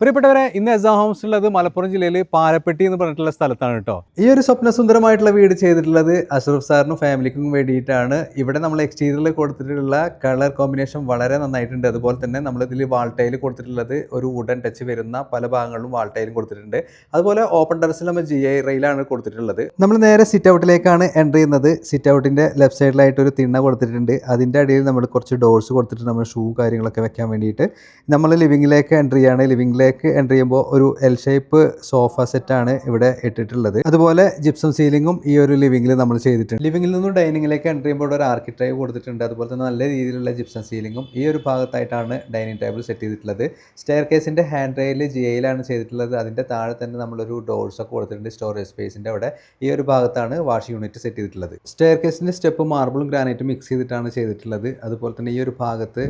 പ്രിയപ്പെട്ടവരെ ഇന്ന് എസാ ഹോംസ് ഉള്ളത് മലപ്പുറം ജില്ലയിൽ പാലപ്പെട്ടി എന്ന് പറഞ്ഞിട്ടുള്ള സ്ഥലത്താണ് കേട്ടോ ഈ ഒരു സ്വപ്നസുന്ദരമായിട്ടുള്ള വീട് ചെയ്തിട്ടുള്ളത് അഷ്റഫ് സാറിനും ഫാമിലിക്കും വേണ്ടിയിട്ടാണ്. ഇവിടെ നമ്മൾ എക്സ്റ്റീരിയറിൽ കൊടുത്തിട്ടുള്ള കളർ കോമ്പിനേഷൻ വളരെ നന്നായിട്ടുണ്ട്. അതുപോലെ തന്നെ നമ്മൾ ഇതിൽ വാൾട്ടൈൽ കൊടുത്തിട്ടുള്ളത് ഒരു വുഡൻ ടച്ച് വരുന്ന പല ഭാഗങ്ങളിലും വാൾട്ടൈലും കൊടുത്തിട്ടുണ്ട്. അതുപോലെ ഓപ്പൺ ടെറസിൽ നമ്മൾ ജി ഐ റെയിലാണ് കൊടുത്തിട്ടുള്ളത്. നമ്മൾ നേരെ സിറ്റ് ഔട്ടിലേക്കാണ് എന്റർ ചെയ്യുന്നത്. സിറ്റ് ഔട്ടിന്റെ ലെഫ്റ്റ് സൈഡിലായിട്ട് ഒരു തിണ്ണ കൊടുത്തിട്ടുണ്ട്. അതിന്റെ അടിയിൽ നമ്മൾ കുറച്ച് ഡോർസ് കൊടുത്തിട്ട് നമ്മൾ ഷൂ കാര്യങ്ങളൊക്കെ വെക്കാൻ വേണ്ടിയിട്ട് നമ്മൾ ലിവിങ്ങിലേക്ക് എന്റർ ചെയ്യാണ്. ലിവിങ്ങിലേക്ക് എന്റർ ചെയ്യുമ്പോൾ ഒരു എൽ ഷേപ്പ് സോഫ സെറ്റാണ് ഇവിടെ ഇട്ടിട്ടുള്ളത്. അതുപോലെ ജിപ്സം സീലിംഗും ഈ ഒരു ലിവിങ്ങിൽ നമ്മൾ ചെയ്തിട്ടുണ്ട്. ലിവിംഗിൽ നിന്നും ഡൈനിങ്ങിലേക്ക് എന്റർ ചെയ്യുമ്പോൾ ഒരു ആർക്കിട്രൈവ് കൊടുത്തിട്ടുണ്ട്. അതുപോലെ തന്നെ നല്ല രീതിയിലുള്ള ജിപ്സം സീലിംഗും ഈ ഒരു ഭാഗത്തായിട്ടാണ് ഡൈനിങ് ടേബിൾ സെറ്റ് ചെയ്തിട്ടുള്ളത്. സ്റ്റെയർ കേസിന്റെ ഹാൻഡ് റെയിൽ ജി എയിലാണ് ചെയ്തിട്ടുള്ളത്. അതിന്റെ താഴെ തന്നെ നമ്മളൊരു ഡോർസ് ഒക്കെ കൊടുത്തിട്ടുണ്ട് സ്റ്റോറേജ് സ്പേസിന്റെ അവിടെ. ഈ ഒരു ഭാഗത്താണ് വാഷ് യൂണിറ്റ് സെറ്റ് ചെയ്തിട്ടുള്ളത്. സ്റ്റെയർ കേസിന്റെ സ്റ്റെപ്പ് മാർബിളും ഗ്രാനൈറ്റും മിക്സ് ചെയ്തിട്ടാണ് ചെയ്തിട്ടുള്ളത്. അതുപോലെ തന്നെ ഈ ഒരു ഭാഗത്ത്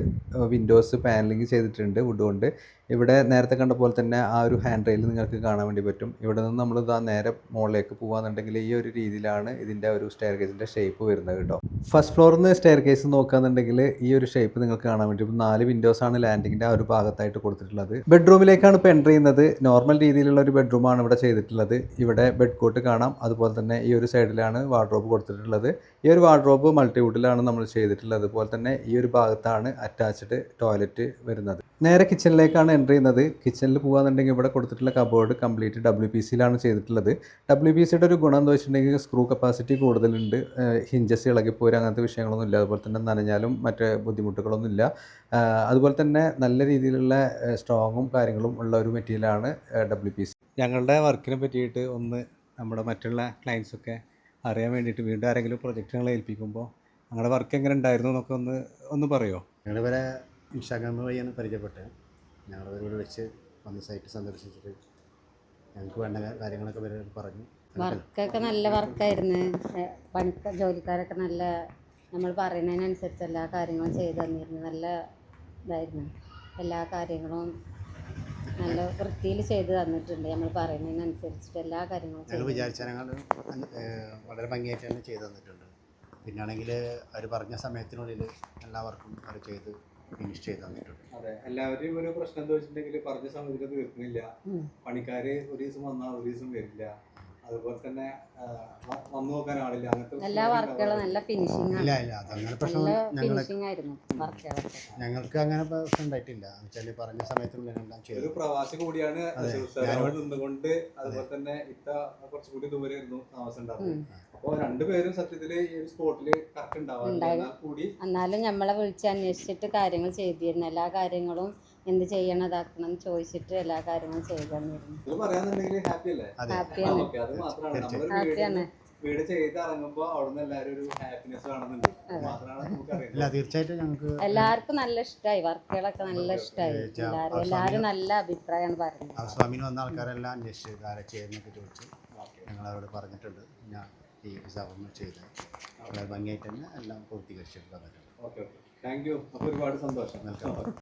വിൻഡോസ് പാനലിംഗ് ചെയ്തിട്ടുണ്ട് വുഡ് കൊണ്ട്. ഇവിടെ നേരത്തെ കണ്ട പോലെ തന്നെ ആ ഒരു ഹാൻഡ് റെയിൽ നിങ്ങൾക്ക് കാണാൻ വേണ്ടി പറ്റും. ഇവിടെ നിന്ന് നമ്മൾ ഇതാ നേരെ മുകളിലേക്ക് പോകാന്നുണ്ടെങ്കിൽ ഈ ഒരു രീതിയിലാണ് ഇതിന്റെ ഒരു സ്റ്റെയർ കേസിന്റെ ഷേപ്പ് വരുന്നത് കേട്ടോ. ഫസ്റ്റ് ഫ്ലോറിൽ നിന്ന് സ്റ്റെയർ കേസ് നോക്കുകയാണെന്നുണ്ടെങ്കിൽ ഈ ഒരു ഷേപ്പ് നിങ്ങൾക്ക് കാണാൻ വേണ്ടി പറ്റും നാല് വിൻഡോസ് ആണ് ലാൻഡിങ്ങിന്റെ ആ ഒരു ഭാഗത്തായിട്ട് കൊടുത്തിട്ടുള്ളത്. ബെഡ്റൂമിലേക്കാണ് ഇപ്പോൾ എന്റർ ചെയ്യുന്നത്. നോർമൽ രീതിയിലുള്ള ഒരു ബെഡ്റൂമാണ് ഇവിടെ ചെയ്തിട്ടുള്ളത്. ഇവിടെ ബെഡ് കോട്ട് കാണാം. അതുപോലെ തന്നെ ഈ ഒരു സൈഡിലാണ് വാർഡ്രോബ് കൊടുത്തിട്ടുള്ളത്. ഈ ഒരു വാർഡ്രോബ് മൾട്ടിവുഡിലാണ് നമ്മൾ ചെയ്തിട്ടുള്ളത്. അതുപോലെ തന്നെ ഈ ഒരു ഭാഗത്താണ് അറ്റാച്ച്ഡ് ടോയ്ലറ്റ് വരുന്നത്. നേരെ കിച്ചണിലേക്കാണ് എന്റർ ചെയ്യുന്നത്. കിച്ചണിൽ പോകുകയെന്നുണ്ടെങ്കിൽ ഇവിടെ കൊടുത്തിട്ടുള്ള കബോർഡ് കംപ്ലീറ്റ് ഡബ്ല്യു പി സിയിലാണ് ചെയ്തിട്ടുള്ളത്. ഡബ്ല്യു പി സിയുടെ ഒരു ഗുണം എന്ന് വെച്ചിട്ടുണ്ടെങ്കിൽ സ്ക്രൂ കപ്പാസിറ്റി കൂടുതലുണ്ട്. ഹിഞ്ചസ് ഇളകിപ്പോരും അങ്ങനത്തെ വിഷയങ്ങളൊന്നും ഇല്ല. അതുപോലെ തന്നെ നനഞ്ഞാലും മറ്റ് ബുദ്ധിമുട്ടുകളൊന്നും ഇല്ല. അതുപോലെ തന്നെ നല്ല രീതിയിലുള്ള സ്ട്രോങ്ങും കാര്യങ്ങളും ഉള്ള ഒരു മെറ്റീരിയലാണ് ഡബ്ല്യു പി സി ഞങ്ങളുടെ വർക്കിനെ പറ്റിയിട്ട് ഒന്ന് നമ്മുടെ മറ്റുള്ള ക്ലയൻസൊക്കെ അറിയാൻ വേണ്ടിയിട്ട് വീണ്ടും ആരെങ്കിലും പ്രൊജക്റ്റുകൾ ഏൽപ്പിക്കുമ്പോൾ ഞങ്ങളുടെ വർക്ക് എങ്ങനെ ഉണ്ടായിരുന്നു എന്നൊക്കെ ഒന്ന് ഒന്ന് പറയുമോ ഞങ്ങളിവരെ ഇൻസ്റ്റാഗ്രാം വഴിയാണ് പരിചയപ്പെട്ടത്. ഞങ്ങളിവരോട് വെച്ച് വന്ന് സൈറ്റ് സന്ദർശിച്ചിട്ട് ഞങ്ങൾക്ക് വേണ്ട കാര്യങ്ങളൊക്കെ വരെ പറഞ്ഞു. വർക്കൊക്കെ നല്ല വർക്കായിരുന്നു. പണിക്ക ജോലിക്കാരൊക്കെ നല്ല നമ്മൾ പറയുന്നതിനനുസരിച്ച് എല്ലാ കാര്യങ്ങളും ചെയ്തു തന്നിരുന്നു. നല്ല ഇതായിരുന്നു. എല്ലാ കാര്യങ്ങളും നല്ല വൃത്തിയിൽ ചെയ്തു തന്നിട്ടുണ്ട് നമ്മൾ പറയുന്നതിനനുസരിച്ചിട്ട് എല്ലാ കാര്യങ്ങളും ഞങ്ങൾ വിചാരിച്ച വളരെ ഭംഗിയായിട്ട് തന്നെ ചെയ്തു തന്നിട്ടുണ്ട്. പിന്നാണെങ്കിൽ അവർ പറഞ്ഞ സമയത്തിനുള്ളിൽ എല്ലാവർക്കും അവർ ചെയ്ത് ഫിനിഷ് ചെയ്ത് തന്നിട്ടുണ്ട് അതെ എല്ലാവരുടെയും ഒരു പ്രശ്നം എന്താ വെച്ചിട്ടുണ്ടെങ്കിൽ പറഞ്ഞ സമയത്ത് തീർക്കുന്നില്ല. പണിക്കാര് ഒരു ദിവസം വന്നാൽ ഒരു ദിവസം വരില്ല. അതുപോലെ തന്നെ ആ, വന്നു നോക്കാൻ ആളില്ല. അങ്ങനത്തെ എല്ലാ വർക്കുകളും നല്ല ഫിനിഷിംഗ് ഇല്ല ഇല്ല. അതങ്ങനെ പ്രശ്നം നല്ല ഞങ്ങൾ ആയിരുന്നു. വർക്കുകളൊക്കെ ഞങ്ങൾക്ക് അങ്ങനെ പ്രശ്നം ഉണ്ടായിട്ടില്ല. വെച്ചാൽ പറഞ്ഞ സമയത്തും എല്ലാം ഒരു പ്രവാസി കൂടിയാണ് അവിടെ നിന്നുകൊണ്ട് അതുപോലെ തന്നെ ഇത്ത കുറച്ചുകൂടി കൂടി താമസം ഉണ്ടാവുന്നത് ഉം. അപ്പൊ രണ്ടുപേരും സത്യത്തിൽ ഈ ഒരു സ്പോട്ടിൽ കറക്റ്റ് ഉണ്ടാവാറുണ്ട് കൂടി എന്നാലും നമ്മളെ വിളിച്ച് അന്വേഷിച്ചിട്ട് കാര്യങ്ങൾ ചെയ്തിരുന്നു. എല്ലാ കാര്യങ്ങളും എന്ത് ചെയ്യണം ഇതാക്കണം എന്ന് ചോദിച്ചിട്ട് എല്ലാ കാര്യങ്ങളും ചെയ്തു തന്നിരുന്നു. ഇത് പറയാന്നുണ്ടെങ്കിൽ ഹാപ്പി അല്ലേ? ഹാപ്പിയാണ് വീട് ചെയ്ത് ഇറങ്ങുമ്പോ അവിടുന്ന് ഒരു ഹാപ്പിനെസ് കാണുന്നുണ്ട്. തീർച്ചയായിട്ടും ഞങ്ങൾക്ക് എല്ലാവർക്കും നല്ല ഇഷ്ടമായി വർക്കുകളൊക്കെ നല്ല ഇഷ്ടമായി എല്ലാരും ച- എല്ലാവരും എല്ലാവരും നല്ല അഭിപ്രായമാണ് പറഞ്ഞത് ഹൗസ് വന്ന ആൾക്കാരെല്ലാം അന്വേഷിച്ച് ആരെ ചെയ്യുന്നൊക്കെ ചോദിച്ചു ഞങ്ങളവിടെ പറഞ്ഞിട്ടുണ്ട്. ഞാൻ ഈ സവർമ്മ ചെയ്ത് വളരെ ഭംഗിയായിട്ട് തന്നെ എല്ലാം പൂർത്തീകരിച്ചിട്ട് തന്നിട്ടുണ്ട് ഓക്കെ ഓക്കെ താങ്ക് യു അപ്പോൾ ഒരുപാട് സന്തോഷം.